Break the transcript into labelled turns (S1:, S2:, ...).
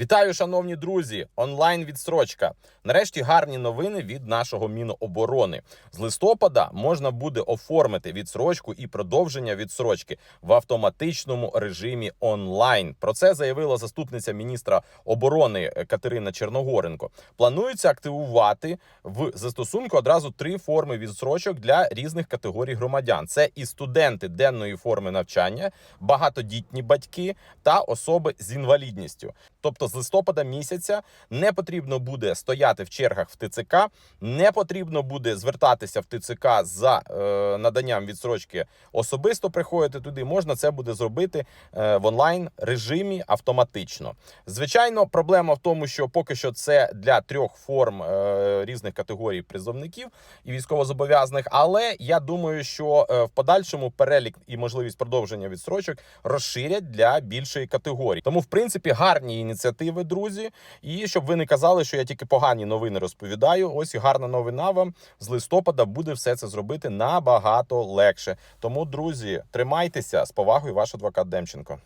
S1: Вітаю, шановні друзі! Онлайн відстрочка. Нарешті гарні новини від нашого Міноборони. З листопада можна буде оформити відсрочку і продовження відсрочки в автоматичному режимі онлайн. Про це заявила заступниця міністра оборони Катерина Черногоренко. Планується активувати в застосунку одразу три форми відсрочок для різних категорій громадян: це і студенти денної форми навчання, багатодітні батьки та особи з інвалідністю. Тобто з листопада місяця не потрібно буде стояти в чергах в ТЦК, не потрібно буде звертатися в ТЦК за е, наданням відсрочки особисто приходити туди. Можна це буде зробити е, в онлайн режимі автоматично. Звичайно, проблема в тому, що поки що це для трьох форм е, різних категорій призовників і військовозобов'язаних. Але я думаю, що е, в подальшому перелік і можливість продовження відсрочок розширять для більшої категорії. Тому, в принципі, гарні ініціативи, друзі. І щоб ви не казали, що я тільки погані новини розповідаю. Ось і гарна новина вам з листопада буде все це зробити набагато легше. Тому, друзі, тримайтеся з повагою, ваш адвокат Демченко.